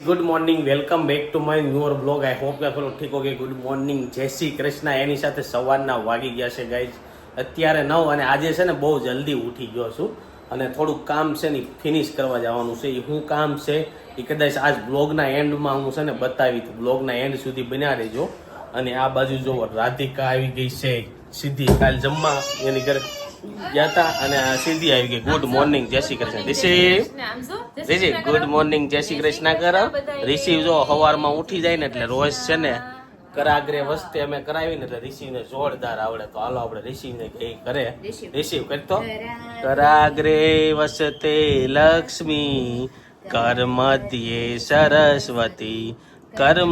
Good morning welcome back to my newer blog I hope કે follow ઠીક okay good morning જય શ્રી કૃષ્ણ. એની સાથે સવારના વાગી ગયા છે ગાઈઝ અત્યારે નવ અને આજે છે ને બહુ જલ્દી ઉઠી ગયો છું અને થોડુંક કામ છે ને ફિનિશ કરવા જવાનું છે. એ શું કામ છે એ કદાચ આજ બ્લોગના એન્ડમાં હું છે ને બતાવી તો બ્લોગના એન્ડ સુધી બન્યા રહેજો. અને આ બાજુ જો રાધિકા આવી ગઈ છે, સીધી કાલ જમવા, એની ઘરે ગયા અને સીધી આવી ગઈ. ગુડ મોર્નિંગ જય Shri Krishna. Receive good morning જય શ્રી કૃષ્ણ કરો. રિસીવ જો સવારમાં ઉઠી જાય ને એટલે રોજ છે ને કરાગ્રે વસ્તે અમે કરાવી ને એટલે રિષિને જોરદાર આવડે. તો હાલો આપણે રિષિને કઈ કરે. રિસીવ કરતો? કરાગ્રે વસતે લક્ષ્મી. કરમધ્યે સરસ્વતી. કર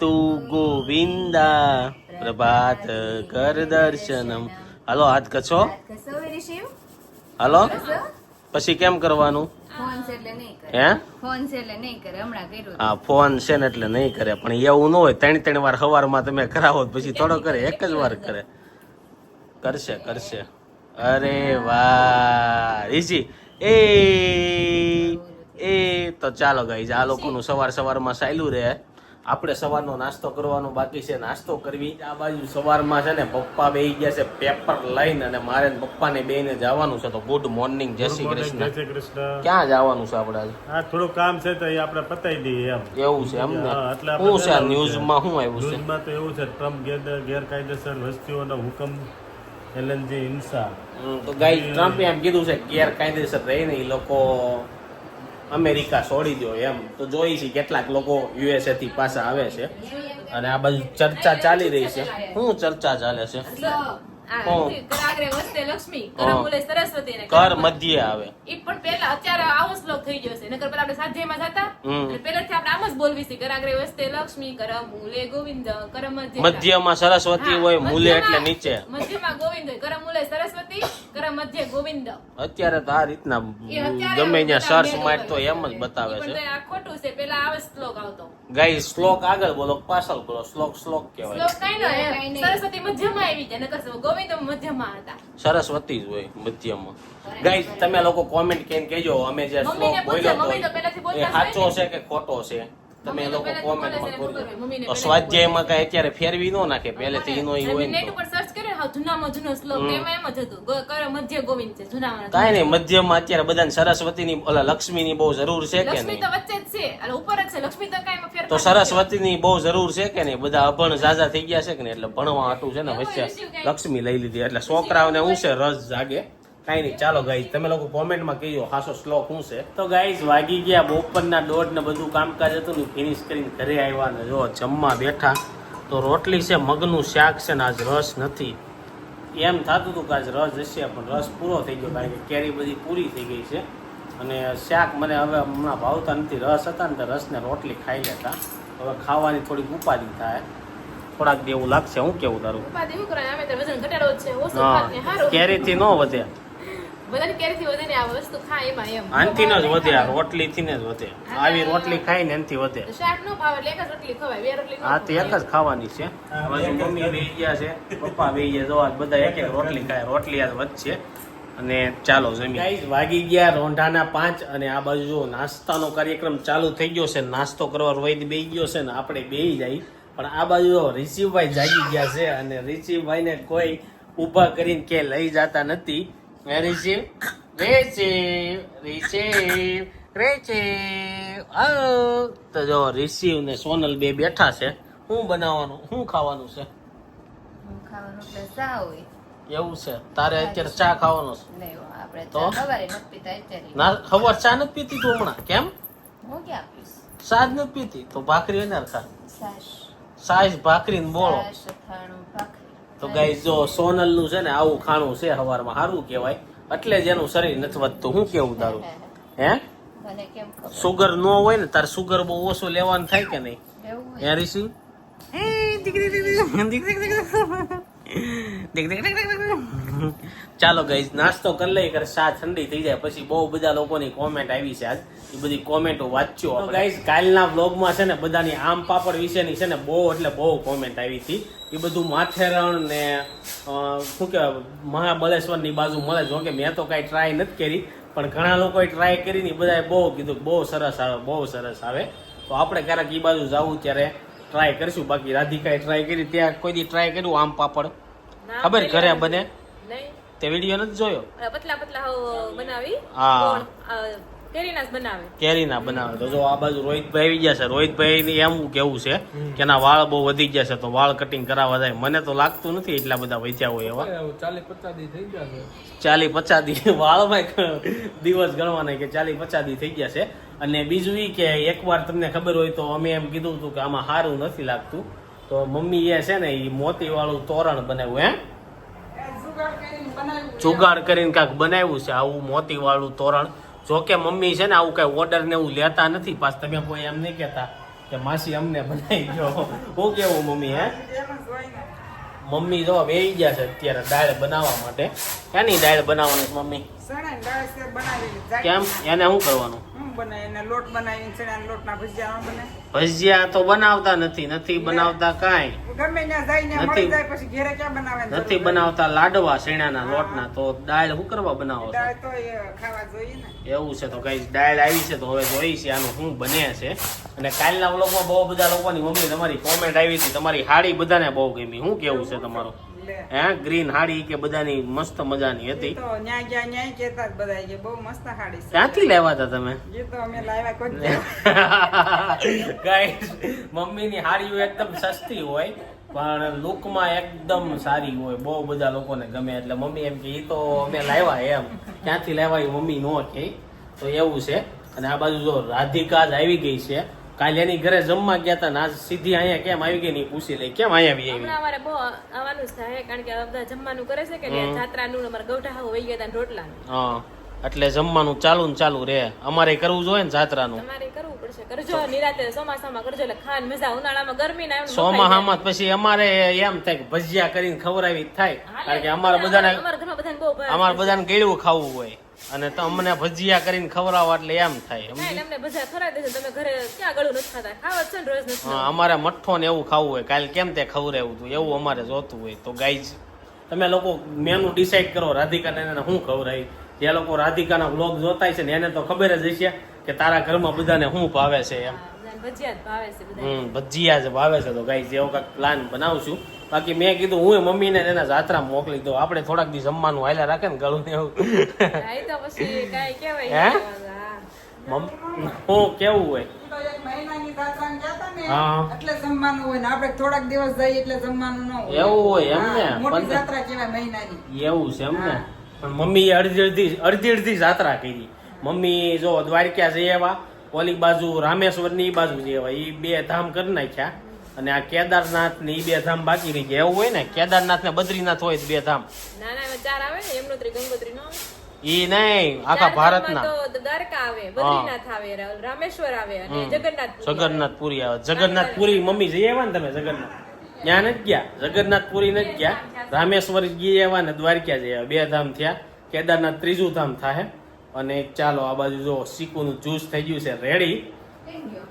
તું ગોવિંદા. પ્રભાત કર દર્શનમ. હાલો હાથ કચો હાલો. પછી કેમ કરવાનું? ફોન છે એટલે નહીં કરે. હે? ફોન છે એટલે નહીં કરે હમણાં કર્યું હા ફોન છે ને એટલે નહીં કરે પણ એવું ન હોય ત્રણ ત્રણ વાર સવારમાં તમે કરાવો પછી થોડો કરે એક જ વાર કરે. કરશે કરશે. અરે વાહ. ઈજી એ એ તો ચાલો ગાઈઝ આ લોકોનું સવાર સવારમાં સાયલું રહે. આપણે સવારનો નાસ્તો કરવાનો બાકી છે. નાસ્તો કરવી આ બાજુ સવારમાં છે ને પપ્પા બેહી ગયા છે પેપર લઈને અને મારે ને પપ્પાને બેને જવાનું છે તો ગુડ મોર્નિંગ જય શ્રી જય શ્રી કૃષ્ણ. ક્યાં જવાનું છે આપણે આજે? આ થોડું કામ છે તો એ આપણે પતાવી દઈએ એમ. એવું છે એમ ને? શું છે. ન્યૂઝમાં શું આવ્યું છે? ન્યૂઝમાં તો એવું છે ટ્રમ્પ ગેર ગેરકાયદેસર વસ્તીઓનો હુકમ એલએનજી હિંસા તો ગાઈ ટ્રમ્પે એમ કીધું છે ગેરકાયદેસર રહીને એ લોકો અમેરિકા છોડી દો એમ. તો જોઈ છે કેટલાક લોકો યુએસએ થી પાછા આવે છે. અને આ બાજુ ચર્ચા ચાલી રહી છે. શું ચર્ચા ચાલે છે? કર મધ્ય આવે. ઈ પણ પેલા અત્યારે આવો શ્લોક થઈ ગયો છે. નકર પેલા આપણે સાધ્યમાં થતા હમ. અને આપણે આમ જ બોલવી છે કરાગ્રે વસ્તે લક્ષ્મી કરમૂલે ગોવિંદ કરમ મધ્ય મધ્યમાં સરસ્વતી હોય મૂલે એટલે નીચે. મધ્યમાં ગોવિંદ હોય કરમૂલે સરસ્વતી કરમ મધ્ય ગોવિંદ. અત્યારે તો આ રીતના ગમે ત્યાં સર્ચ બતાવે તો એમ જ બતાવે છે. આ ખોટું છે પેલા આવો શ્લોક આવતો. ગાઈ શ્લોક આગળ બોલો પાછળ બોલો શ્લોક શ્લોક કહેવાય શ્લોક કઈ નો. સરસ્વતી મધ્યમાં આવી જાય નકર ગોવિંદ મધ્યમાં હતા. સરસ્વતી જ હોય મધ્યમાં. ગાઈસ તમે લોકો કોમેન્ટ કેમ કહેજો અમે જે શ્લોક બોલ્યો તો તો એ સાચો છે કે ખોટો છે? તમે લોકો કોમેન્ટમાં. કરજો સ્વાધ્યાયમાં કઈ અત્યારે ફેરવી ન નાખે પહેલેથી એનો ઈ હોય નેટ ઉપર સર્ચ કરે હાવ જૂનામાં જૂનો શ્લોક એમાં એમ જ હતું. કરે મધ્ય ગોવિંદ છે જૂનામાં કાઈ નહીં મધ્યમાં અત્યારે બધાને સરસ્વતીની ઓલા લક્ષ્મીની બહુ જરૂર છે કે લક્ષ્મી તો વચ્ચે જ છે એટલે ઉપર જ છે. લક્ષ્મી તો કાઈ ફેરફાર તો. સરસ્વતીની બહુ જરૂર છે કે નહીં? બધા અભણ ઝાઝા થઈ ગયા છે કે નહીં? એટલે ભણવા હાટું છે ને વચ્ચે લક્ષ્મી લઈ લીધી. એટલે છોકરાઓને શું છે રસ જાગે. કાંઈ નહીં ચાલો ગાઈઝ તમે લોકો કોમેન્ટમાં કહ્યો હાસો શ્લોક શું છે? તો ગાઈઝ વાગી ગયા બપોરના દોઢ ને બધું કામકાજ હતું ને ફિનિશ કરીને ઘરે આવ્યા ને જો જમવા બેઠા. તો રોટલી છે મગનું શાક છે ને આજ રસ નથી. એમ થતું હતું કે આજ રસ હશે પણ રસ પૂરો થઈ ગયો કારણ કે કેરી બધી પૂરી થઈ ગઈ છે. અને શાક મને હવે હમણાં ભાવતા નથી રસ હતા ને તો રસને રોટલી ખાઈ લેતા. હવે ખાવાની થોડીક ઉપાધિ થાય. થોડાક દેવું લાગશે હું કેવું તારું. કેરીથી ન વધે. બધાની કેરીથી વધે ને આ વસ્તુ ખાય એમાં એમ. આનથી જ વધે આ ખાવાનું. રોટલીથી જ વધે. આવી રોટલી ખાઈ ને એનાથી વધે. તો શાક ન ભાવે એટલે એક જ રોટલી ખવાય બે રોટલી ન તો એક જ ખાવાની છે. હવે મમ્મી બેહી ગયા છે પપ્પા બેહી ગયા જો આજ બધા એક એક રોટલી ખાય. રોટલી આજ વધશે. અને ચાલો જમી વાગી ગયા રોંઢાના પાંચ અને આ બાજુ જો નાસ્તાનો કાર્યક્રમ ચાલુ થઈ ગયો છે નાસ્તો કરવા રોહિત બે ગયો છે ને આપણે બેહી જાય. પણ આ બાજુ રિસીવભાઈ રિશિવભાઈ જાગી ગયા છે અને રિશિવભાઈને કોઈ ઊભા કરીને કે લઈ જતા નથી. Receive, receive, receive. રિશિવ આવો. તો જો રિસીવ ને સોનલ બે બેઠા છે. શું બનાવવાનું? શું ખાવાનું છે? એવું છે? તારે અત્યારે ચા ખાવાનો છે? તો? ના ખબર ચા નથી પીતી તું હમણાં? કેમ? સાજ નથી પીતી? તો ભાખરી એને ખા સાઈઝ ભાખરી ને બોળો. તો ગાઈ જો સોનલનું છે ને આવું ખાણું છે સવારમાં સારું કહેવાય એટલે જ એનું શરીર નથી વધતું શું કેવું તારું હે મને કેમ ખબર સુગર નો હોય ને તાર સુગર બહુ ઓછું લેવાનું થાય કે નહીં હે ઋષિ ચાલો ગઈ નાસ્તો કરી લઈ કરે ચા ઠંડી થઈ જાય પછી બહુ બધા લોકોની કોમેન્ટ આવી છે આજ એ બધી કોમેન્ટો વાંચ્યો ગાઈઝ કાલના બ્લોગમાં છે ને બધાની આમ પાપડ વિશેની છે ને બહુ એટલે બહુ કોમેન્ટ આવી હતી એ બધું માથેરણ ને શું કહેવાય મહાબલેશ્વરની બાજુ મળે જો કે મેં તો કાંઈ ટ્રાય નથી કરી પણ ઘણા લોકોએ ટ્રાય કરીને ને બધાએ બહુ કીધું બહુ સરસ આવે બહુ સરસ આવે. તો આપણે ક્યારેક એ બાજુ જવું ત્યારે ટ્રાય કરીશું. બાકી રાધિકાએ ટ્રાય કરી ત્યાં કોઈ દી ટ્રાય કર્યું આમ પાપડ? ખબર ઘરે બને? તે વીડિયો નથી જોયો? પતલા પતલા બનાવી. હા. કેરીના બનાવે. તો જો આ બાજુ રોહિતભાઈ આવી ગયા છે. રોહિતભાઈ ની એમ કેવું છે કે એના વાળ બહુ વધી ગયા છે તો વાળ કટિંગ કરાવવા જાય. મને તો લાગતું નથી એટલા બધા વચ્યા હોય એવા. ચાલીસ પચાસ દી થઈ ગયા છે. ચાલી પચાસ દી વાળમાં દિવસ ગણવાના કે ચાલી પચાસ દી થઈ ગયા છે. અને બીજું ઈ કે એકવાર તમને ખબર હોય તો અમે એમ કીધું હતું કે આમાં સારું નથી લાગતું. તો મમ્મી એ છે ને એ મોતી વાળું તોરણ બનાવ્યું હે? જુગાડ કરીને કાંઈક બનાવ્યું છે આવું મોતી વાળું તોરણ. જો કે મમ્મી છે ને આવું કઈ ઓર્ડર ને એવું લેતા નથી. પાછ તમે કોઈ એમ નહીં કહેતા કે માસી અમને બનાવી ગયો હું કેવું મમ્મી હે? મમ્મી જો વેઈ ગયા છે અત્યારે દાળ બનાવવા માટે. ક્યાંની દાળ બનાવવાની છે મમ્મી. કેમ? એને શું કરવાનું? હું લોટ બનાવીને ચણાના લોટના ભજીયા બને. ભજીયા તો બનાવતા નથી નથી બનાવતા કાંઈ. ગમે ત્યાં જઈને નથી. મળી જાય પછી ઘેરે ક્યાં બનાવે નથી બનાવતા લાડવા શેણાના લોટના તો દાળ શું કરવા બનાવો દાળ તો ખાવા જોઈએ ને. એવું છે તો કઈ દાળ આવી છે તો હવે જોઈ છે આનું શું બને છે. અને કાલના વ્લોગમાં બહુ બધા લોકોની મમ્મી તમારી કોમેન્ટ આવી હતી તમારી હાડી બધાને બહુ ગમી. શું કેવું છે તમારું? હે? ગ્રીન હાડી કે બધાની મસ્ત મજાની હતી. તો ન્યા ગયા ન્યા કેતા બધા કે બહુ મસ્ત હાડી છે. ક્યાંથી લેવા હતા તમે? એ તો અમે લાવ્યા કોઈ ગાઈસ મમ્મીની હાડીઓ એકદમ સસ્તી હોય પણ લુકમાં એકદમ સારી હોય. બહુ બધા લોકોને ગમે એટલે મમ્મી એમ કે એ તો અમે લાવ્યા એમ. ક્યાંથી લાવ્યા એ મમ્મી નો કે? તો એવું છે. અને આ બાજુ જો રાધિકા જ આવી ગઈ છે. કાલે એની ઘરે જમવા ગયા હતા ને આજ સીધી અહીંયા કેમ આવી ગઈ ની પૂછી લે કેમ અહીંયા આવી આવી અમારે બહુ આવવાનું જ થાય કારણ કે બધા જમવાનું કરે છે કે જાત્રાનું અમારે ગૌઠા હાવ ગયા હતા રોટલા હા એટલે જમવાનું ચાલુ ને ચાલુ રે અમારે કરવું જોઈએ ને જાત્રાનું અમારે કરવું પડશે. કરજો નિરાતે ચોમાસામાં કરજો એટલે ખાન મજા ઉનાળામાં ગરમી ના ચોમાસામાં પછી અમારે એમ થાય કે ભજીયા કરીને ખવડાવી થાય. કારણ કે અમારા બધાને અમારા બધાને બહુ અમારે બધાને કેળું ખાવું હોય. અને તો અમને ભજીયા કરીને ખવડાવવા એટલે એમ થાય અમને ભજીયા ખવડાવી દેશે તમે ઘરે ક્યાં ગળું નથી ખાતા? ખાવા છે રોજ નથી હા, અમારે મઠ્ઠો ને એવું ખાવું હોય. કાલે કેમ તે ખવડાવ્યું હતું એવું અમારે જોતું હોય. તો ગાઈઝ તમે લોકો મેનુ ડિસાઈડ કરો રાધિકાને એને શું ખવડાવી? જે લોકો રાધિકાના બ્લોગ જોતા છે ને એને તો ખબર જ હશે કે તારા ઘરમાં બધાને શું ભાવે છે એમ. ભજીયા જ ભાવે છે હમ ભજીયા જ ભાવે છે. તો ગાઈઝ એવો કાંઈક પ્લાન બનાવશું. બાકી મેં કીધું હું મમ્મીને એના જાત્રા મોકલી દઉં. આપણે થોડાક દી જમવાનું હાલ્યા રાખે ને ગળું ને એવું. હા, કેવું હોય? તો એક મહિનાની જાત્રાને ગયા હતા ને હા. એટલે જમવાનું હોય ને આપણે થોડાક દિવસ જઈએ એટલે જમવાનું ન હોય. એવું એમ ને? હા, મોટી પંદર- જાત્રા કહેવાય મહિનાની. એવું છે એમ ને? પણ મમ્મી અડધી અડધી અડધી અડધી જાત્રા કરી. મમ્મી જો દ્વારકા જઈ એવા ઓલી બાજુ રામેશ્વરની બાજુ જઈ એવા એ બે ધામ કરી નાખ્યા. અને આ કેદારનાથ ને ઈ બે ધામ બાકી રહી ગયા. એવું હોય ને કેદારનાથ ને બદ્રીનાથ હોય બે ધામ. નાના એવા ચાર આવે ને યમનોત્રી ગંગોત્રી નો ઈ નહીં આખા ભારત ના દ્વારકા આવે બદ્રીનાથ આવે રામેશ્વર આવે અને જગન્નાથ જગન્નાથ પુરી આવે. જગન્નાથ પુરી મમ્મી જઈ આવ્યા ને તમે જગન્નાથ? ત્યાં નથી ગયા? જગન્નાથ પુરી નથી ગયા? રામેશ્વર ગઈ આવ્યા ને દ્વારકા જઈ આવ્યા બે ધામ થયા. કેદારનાથ ત્રીજું ધામ થાય અને ચાલો આ બાજુ જો શીકુનું જ્યુસ થઈ ગયું છે રેડી.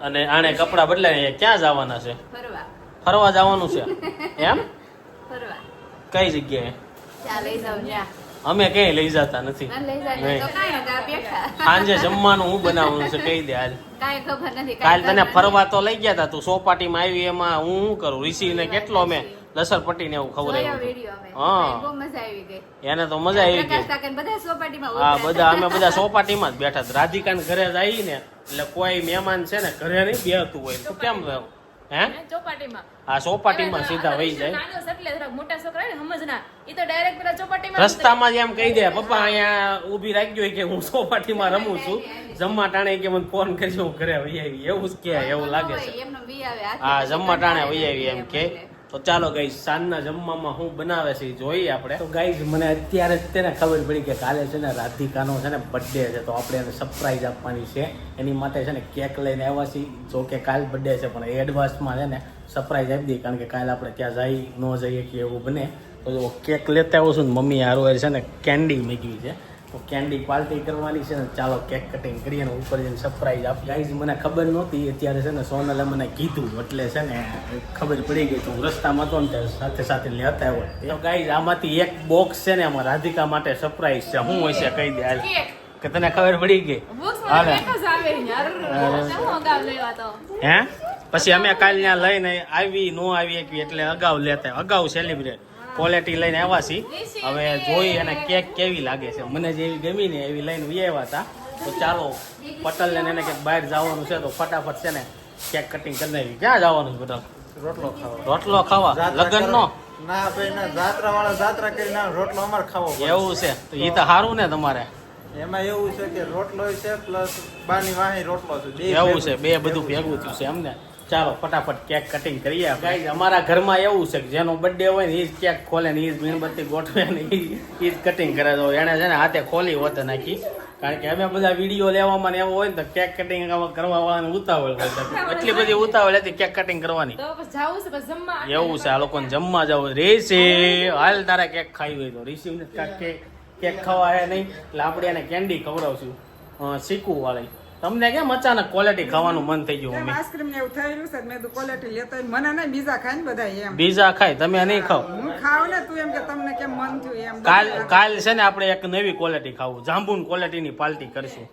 અને આને કપડા બદલાય ક્યાં જવાના છે? ફરવા જવાનું છે. એમ? કઈ જગ્યાએ. અમે ક્યાંય લઈ જતા નથી. ના સાંજે જમવાનું હું બનાવવાનું છે કહી દે કાંઈ કાલ તને ફરવા તો લઈ ગયા તા તું સોપાટીમાં આવી એમાં હું શું કરું? ઋષિને કેટલો મેં લસરપટ્ટી ને એવું. ખવડાવ્યું હા. મજા આવી ગઈ. એને તો મજા આવી ગઈ. હા બધા અમે બધા સોપાટીમાં જ બેઠા હતા રાધિકાને ઘરે જ આવી ને એટલે કોઈ મહેમાન છે ને ઘરે નહીં બેહતું હોય. તો કેમ રહું? હે? હે, ચોપાટીમાં. આ સોપાટીમાં સીધા વહી જાય. એટલે મોટા છોકરા ને સમજ ઈ તો ડાયરેક્ટ પેલા ચોપાટીમાં રસ્તામાં જ એમ કહી દે પપ્પા અહીંયા ઊભી રાખજો કે હું સોપાટીમાં રમું છું. જમવા ટાણે કે મને ફોન કરજો હું ઘરે વહી આવી એવું જ કે એવું લાગે છે. હા જમવા ટાણે વહી આવી એમ કે. તો ચાલો ગાઈઝ સાંજના જમવામાં હું બનાવે છે એ જોઈએ આપણે. તો ગાઈઝ મને અત્યારે જ તેને ખબર પડી કે કાલે છે ને રાધિકાનો છે ને બર્થડે છે, તો આપણે એને સરપ્રાઈઝ આપવાની છે. એની માટે છે ને કેક લઈને આવ્યા છીએ. જો કે કાલ બર્થડે છે, પણ એડવાન્સમાં છે ને સરપ્રાઈઝ આપી દઈએ કારણ કે કાલે આપણે ત્યાં જઈ ન જઈએ કે એવું બને. તો કેક લેતા આવું છું ને, મમ્મી હારું છે ને કેન્ડી મૂકી છે. કેન્ડી પાર્ટી કરવાની છે ને ચાલો કેક કટિંગ કરીએ અને ઉપર જઈને સરપ્રાઈઝ આપી ગાઈઝ મને ખબર નહોતી અત્યારે છે ને સોનલે મને કીધું એટલે છે ને ખબર પડી ગઈ તો હું રસ્તામાં હતો ને સાથે સાથે લેતા હોય તો ગાઈઝ આમાંથી એક બોક્સ છે ને અમારા રાધિકા માટે સરપ્રાઈઝ છે. શું હશે કહી દે હાલ. કે તને ખબર પડી ગઈ? તો? હે? પછી અમે કાલ ત્યાં લઈને આવી નો આવી એટલે અગાઉ લેતા અગાઉ સેલિબ્રેટ ક્વોલિટી લઈને આવ્યા છીએ. હવે જોઈ અને કેક કેવી લાગે છે. મને જેવી ગમી ને એવી લઈને આવ્યા હતા. તો ચાલો પટલ ને એને કંઈક બહાર જવાનું છે તો ફટાફટ છે ને કેક કટિંગ કરી નાખી ક્યાં જવાનું છે પટલ? રોટલો ખાવા. રોટલો ખાવા? લગ્ન નો ના ભાઈ ના જાત્રા વાળા જાત્રા કરીને આવે, રોટલો અમારે ખાવો. એવું છે. તો એ તો સારું ને તમારે. એમાં એવું છે કે રોટલો છે પ્લસ બાની વાહી રોટલો છે. એવું છે. બે બધું ભેગું થયું છે એમને ચાલો ફટાફટ કેક કટિંગ કરીએ ગાઈઝ અમારા ઘરમાં એવું છે કે જેનો બર્થડે હોય ને એ જ કેક ખોલે ને એ જ મીણબત્તી ગોઠવે ને એ જ કટિંગ કરે તો એને છે ને હાથે ખોલી હોત નાખી. કારણ કે અમે બધા વીડિયો લેવામાં એવો હોય ને તો કેક કટિંગ કરવાની ઉતાવળ હોય એટલી બધી ઉતાવળ હતી કેક કટિંગ કરવાની. એવું છે આ લોકોને જમવા જવું રેસે હાલ તારે કેક ખાઈ હોય તો. રિસીવ ને કેક કેક ખવા હે નહીં. એટલે આપણે એને કેન્ડી ખવડાવશું. શીખવું વાળી. તમને કેમ અચાનક ક્વોલિટી ખાવાનું મન થઈ ગયું મમ્મી? આઈસ્ક્રીમ ને એવું થયેલું છે? મેં તો ક્વોલિટી લેતો મને નહીં બીજા ખાય ને બધા એમ. બીજા ખાય તમે નહીં ખાવ. હું ખાવ ને તું એમ કે તમને કેમ મન થયું એમ. કાલ કાલ છે ને આપણે એક નવી ક્વોલિટી ખાવું. જાંબુન ક્વોલિટી ની પાર્ટી કરશું.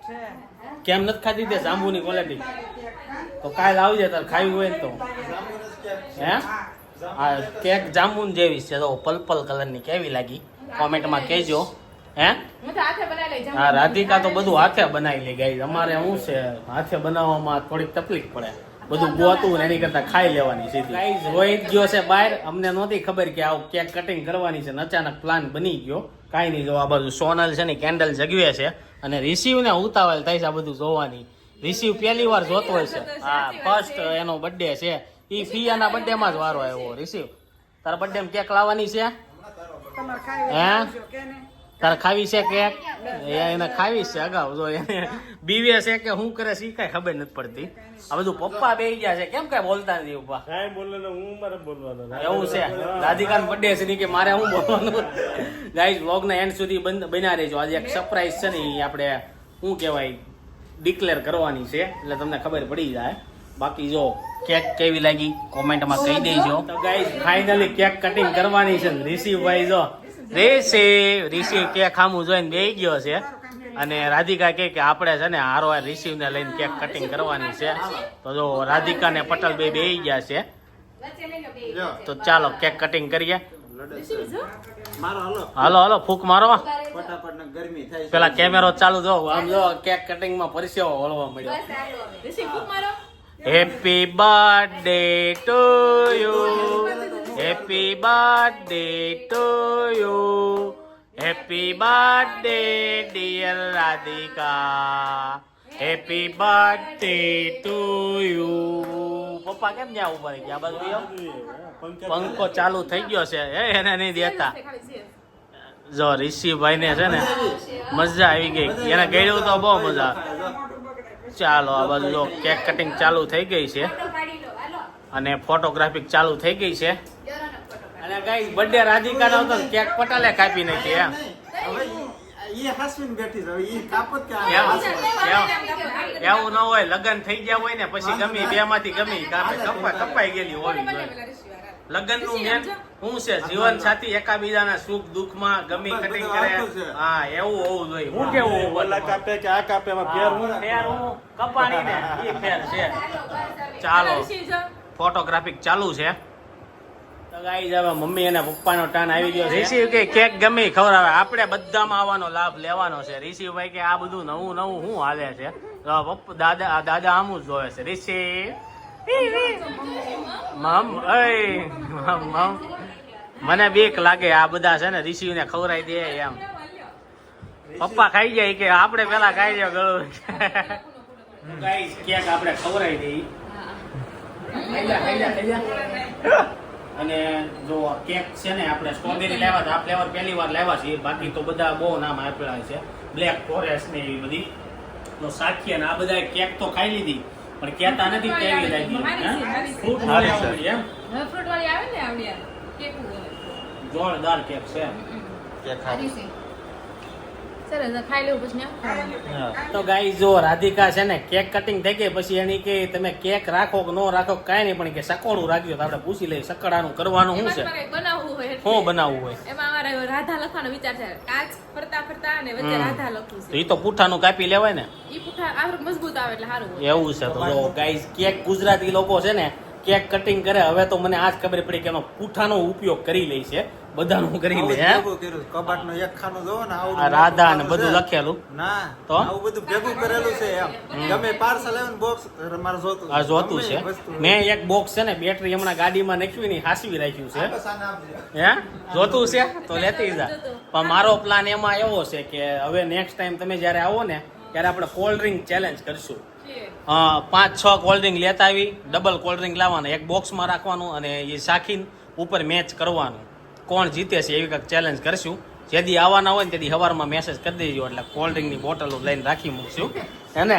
કેમ નથી ખાધી તે જાંબુની ક્વોલિટી તો કાલ આવજે તાર ખાવી હોય ને તો. હે? આ કેક જાંબુન જેવી છે. તો પર્પલ કલરની કેવી લાગી? કોમેન્ટમાં કહેજો. હે? હું રાધિકા તો બધું હાથે બનાવી લે ગાઈ અમારે શું છે? હાથે બનાવવામાં થોડીક તકલીફ પડે. બધું ગોતું ને એની કરતા ખાઈ લેવાની સીધી. ગાઈઝ રોહિત ગયો છે બહાર. અમને નહોતી ખબર કે આવું કેક કટિંગ કરવાની છે ને અચાનક પ્લાન બની ગયો. કાંઈ નહીં જો આ બધું સોનલ છે ને કેન્ડલ જગવે છે. અને રિસીવ ને ઉતાવળ થાય છે આ બધું જોવાની. રિસીવ પહેલી વાર જોતો હોય છે. હા ફર્સ્ટ એનો બર્થડે છે. એ ફિયાના બર્થડે માં જ વારો આવ્યો રિસીવ. તારા બર્થડે માં કેક લાવવાની છે? હે? કે? તારે ખાવી છે કેક એ એને ખાવી છે અગાઉ. જો એને બીવે છે કે શું કરે છે કઈ કાંઈ ખબર નથી પડતી. આ બધું પપ્પા બે ગયા છે. કેમ કઈ બોલતા નથી પપ્પા કાંઈ બોલે ને હું મારે બોલવાનો એવું છે. રાધિકાન બર્થડે છે ની કે મારે હું બોલવાનું ગાઈઝ વ્લોગ ના એન્ડ સુધી બંધ બન્યા રહેજો. આજે એક સરપ્રાઈઝ છે ને એ આપણે શું કહેવાય ડિક્લેર કરવાની છે. એટલે તમને ખબર પડી જાય. બાકી જો કેક કેવી લાગી? કોમેન્ટમાં કહી દેજો. તો ગાઈઝ ફાઇનલી કેક કટિંગ કરવાની છે રિસીવભાઈ જો. રિસીવ રિસીવ કેક ખામું જોઈને બેહી ગયો છે. અને રાધિકા કહે કે આપણે છે ને હારો રિસીવ ને લઈને કેક કટિંગ કરવાની છે. તો જો રાધિકા ને પટેલ બે બેહી ગયા છે. બે તો ચાલો કેક કટિંગ કરીએ. Hello hello. હાલો હાલો ફૂક મારો. ફટાફટ ને ગરમી થાય છે. પેલા કેમેરો ચાલુ જો આમ જો કેક કટિંગમાં પરસેવો હળવા મળ્યો. Rishi happy birthday to you happy birthday to you happy birthday, dear Radhika happy birthday to you પપ્પા કેમ જ્યાં ઊભા ગયા? બાજુ પંખો ચાલુ થઈ ગયો છે. એ એને નહીં દેતા. જો ઋષિભાઈ ને છે ને મજા આવી ગઈ. એને ગયું તો બહુ મજા. ચાલો આ બાજુ જો કેક કટિંગ ચાલુ થઈ ગઈ છે. અને ફોટોગ્રાફિક ચાલુ થઈ ગઈ છે. અને ગાઈસ બર્થડે રાધિકા નો તો કેક પટાલે કાપી નાખી એમ. એવું ન હોય લગ્ન થઈ ગયા હોય ને પછી ગમી બે માંથી ગમી કપાઈ કપાઈ ગયેલી હોવી જોઈએ. લગ્નનું મેન શું છે? જીવન સાથી એકાબીજાના સુખ દુઃખમાં ગમી બસ, કટિંગ કરે. હા એવું હોવું જોઈએ. હું કેવું ઓલા કાપે કે આ કાપે ફેર હું ફેર હું કપાણી ને ઈ ફેર છે. ચાલો ફોટોગ્રાફિક ચાલુ છે. મમ્મી અને પપ્પાનો ટર્ન આવી ગયો રિસીવ કે કેક ગમે ખવડાવે આપણે બધામાં આવવાનો લાભ લેવાનો છે. ઋષિભાઈ કે આ બધું નવું નવું શું હાલે છે? પપ્પા દાદા દાદા આમ જ જોવે છે. રિસીવ મમ મમ મને બીક લાગે આ બધા છે ને રિસીવ ને ખવડાવી દે એમ. પપ્પા ખાઈ જાય કે આપણે પેલા ખાઈ જાય ગળું. કેક આપણે ખવડાવી દઈએ. અને જો કેક છે ને આપણે સ્ટ્રોબેરી લાવ્યા હતા આ ફ્લેવર પહેલી વાર લાવ્યા છીએ. બાકી તો બધા બહુ નામ આપેલા છે. બ્લેક ફોરેસ્ટ ને એવી બધી. તો સાખી અને આ બધા કેક તો ખાઈ લીધી પણ કેતા નથી કેવી લાગી. ફ્રૂટ વાળી આવડી એમ? ફ્રૂટ વાળી આવે ને આવડી જોરદાર કેક છે. કેક ખાવ. હરીસિંહ. સરસ ખાઈ લેવું પછી તો ગાઈ જો રાધિકા છે ને કેક કટિંગ થઈ ગઈ પછી એની કે તમે કેક રાખો કે ન રાખો કાંઈ નહીં પણ કે સકોડું રાખ્યો તો આપણે પૂછી લઈએ સકડાનું કરવાનું શું છે? બનાવવું હોય શું બનાવવું હોય? એમાં અમારે રાધા લખવાનો વિચાર છે. કાચ ફરતા ફરતા અને વચ્ચે રાધા લખવું છે. એ તો પૂઠાનું કાપી લેવાય ને? એ પૂઠા આ મજબૂત આવે એટલે સારું એવું છે તો જો ગાઈઝ કેક ગુજરાતી લોકો છે ને કેક કટિંગ કરે હવે તો મને આજ ખબર પડી કે એનો પૂઠાનો ઉપયોગ કરી લે છે. બધાનું કરી લે હે? એક ખાનું જોવો ને આવડું રાધા ને બધું લખેલું. ના તો? આવું બધું ભેગું કરેલું છે એમ. તમે પાર્સલ આવ્યું બોક્સ મારે જોતું આ જોતું છે. મેં એક બોક્સ છે ને બેટરી હમણાં ગાડીમાં નાખ્યું ને હાસવી રાખ્યું છે. હે? જોતું છે? તો લેતી જા. પણ મારો પ્લાન એમાં એવો છે કે હવે નેક્સ્ટ ટાઈમ તમે જ્યારે આવો ને ત્યારે આપણે કોલ્ડ ડ્રિંક ચેલેન્જ કરશું. હા પાંચ છ કોલ્ડ ડ્રિંક લેતા આવી ડબલ કોલ્ડ ડ્રિંક લાવવાના એક બોક્સમાં રાખવાનું અને એ શાખીને ઉપર મેચ કરવાનું. કોણ જીતે છે એવી કંઈક ચેલેન્જ કરશું. જેથી આવવાના હોય ને તેથી સવારમાં મેસેજ કરી દેજો એટલે કોલ્ડ ડ્રિંકની બોટલો લઈને રાખી મૂકશું. હે ને?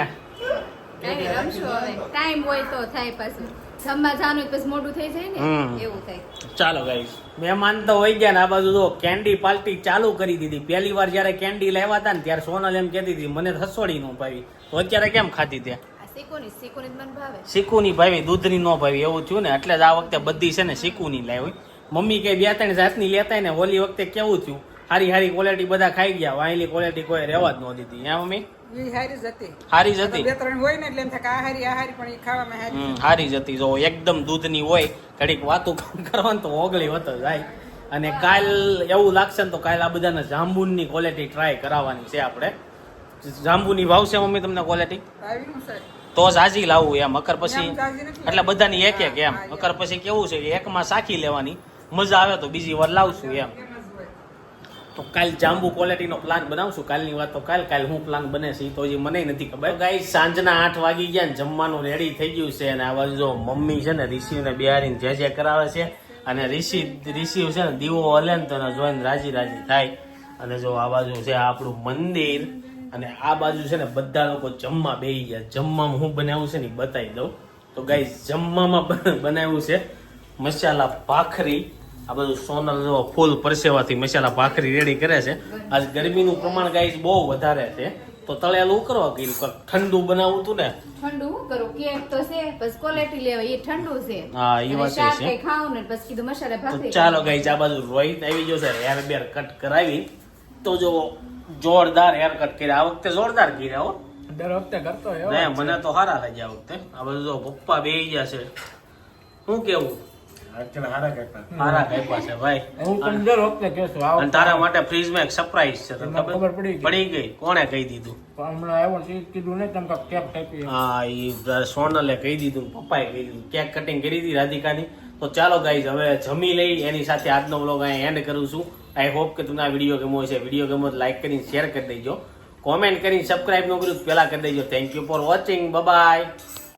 ટાઈમ હોય તો થાય પાછું. જમવા જવાનું પછી મોટું થઈ જાય હમ. ને એવું થાય. ચાલો ગાઈસ મહેમાન તો હોય ગયા ને આ બાજુ તો કેન્ડી પાર્ટી ચાલુ કરી દીધી. પહેલી વાર જ્યારે કેન્ડી લાવ્યા હતા ને ત્યારે સોનલ એમ કહેતી હતી મને હસોડી નો ભાવી. તો અત્યારે કેમ ખાધી ભાવે. શીકુની ભાવી દૂધની નો ભાવી એવું થયું ને? એટલે જ આ વખતે બધી છે ને શીકુની લાવી. મમ્મી કે બે ત્રણ જાતની લેતા ને ઓલી વખતે કેવું થયું? હારી હારી ક્વોલિટી બધા ખાઈ ગયા. વાયલી ક્વોલિટી કોઈ રહેવા જ ન દીધી. હા મમ્મી? હારી જ હતી. હારી જ હતી? બે ત્રણ હોય ને એટલે એમ થાય આ હારી આ હારી પણ ખાવામાં હારી. હારી જ હતી. જો એકદમ દૂધની હોય ઘડીક વાતું કરવાનું તો ઓગળી હોતો જાય અને કાલ એવું લાગશે ને તો કાલ આ બધાને જાંબુની ક્વોલિટી ટ્રાય કરાવવાની છે આપણે. જાંબુની ભાવશે મમ્મી તમને ક્વોલિટી તો જ હાજી લાવવું એમ. અકર પછી. એટલે બધાની એક એક એમ. અકર પછી કેવું છે એકમાં સાખી લેવાની. મજા આવે તો બીજી વાર લાવશું એમ. તો કાલ જાંબુ ક્વોલિટીનો પ્લાન બનાવશું. કાલની વાત તો કાલ કાલ હું પ્લાન બને છે તો હજી મને નથી ખબર. ગાઈ સાંજના આઠ વાગી ગયા ને જમવાનું રેડી થઈ ગયું છે અને આ બાજુ જો મમ્મી છે ને રિસીવને બિહારીને જે જે કરાવે છે અને ઋષિ રિસીવ છે ને દીવો હલે ને તને જોઈને રાજી રાજી થાય. અને જો આ બાજુ છે આપણું મંદિર અને આ બાજુ છે ને બધા લોકો જમવા બેસી ગયા. જમવામાં હું બનાવ્યું છે ને બતાવી દઉં. તો ગાઈ જમવામાં બનાવ્યું છે મસાલા ભાખરી આ બધું સોનલ જો ફૂલ પરસેવાથી મસાલા ભાખરી રેડી કરે છે. આજ ગરમીનું પ્રમાણ ગાઈસ બહુ વધારે છે. તો તળેલું કરવા કે ઠંડુ બનાવું તું ને? ઠંડુ? કરો. કરું કેક તો છે બસ ક્વોલિટી લેવા એ ઠંડુ છે. હા, એ વાત છે. શાક ખાવ ને પછી કીધું મસાલા ભાખરી ચાલો ગાઈસ આ બાજુ રોહિત આવી ગયો છે. હેર બેર કટ કરાવી. તો જો જોરદાર હેર કટ કર્યા. આ વખતે જોરદાર કર્યા હો. દર વખતે કરતો મને તો સારા લાગ્યા આ વખતે. આ બધું જો પપ્પા બે ગયા છે. શું કેવું? તારા માટે એક સરપ્રાઈઝ છે ખબર? પડી ગઈ. દીધું. હા એ સોનલે કહી દીધું પપ્પાએ કહી દીધું કેક કટિંગ કરી હતી રાધિકાની. તો ચાલો ગાઈઝ હવે જમી લઈ એની સાથે આજનો વ્લોગ અહીં એન્ડ કરું છું. આઈ હોપ કે તમને આ વીડિયો ગમો છે વીડિયો ગમો તો લાઈક કરીને શેર કરી દેજો. કોમેન્ટ કરીને સબસ્ક્રાઈબ ન કર્યું પેલા કરી દેજો. Thank you for watching bye